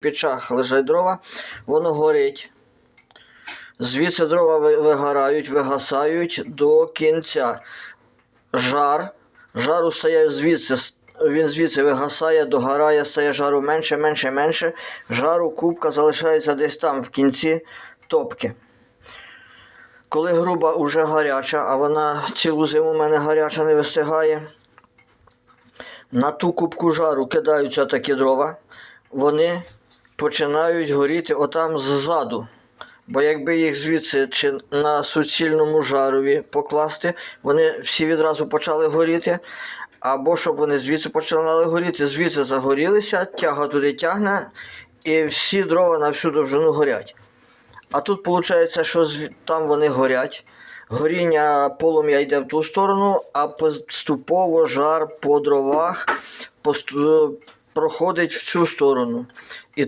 печах лежать дрова, воно горить. Звідси дрова вигорають, вигасають до кінця. Жар, жару стає звідси, він звідси вигасає, догорає, стає жару менше, менше, менше. Жару кубка залишається десь там в кінці топки. Коли груба вже гаряча, а вона цілу зиму у мене гаряча не вистигає, на ту кубку жару кидаються такі дрова, вони починають горіти отам ззаду. Бо якби їх звідси чи на суцільному жарові покласти, вони всі відразу почали горіти. Або щоб вони звідси починали горіти, звідси загорілися, тяга туди тягне, і всі дрова на всю довжину горять. А тут виходить, що там вони горять. Горіння полум'я йде в ту сторону, а поступово жар по дровах проходить в цю сторону. І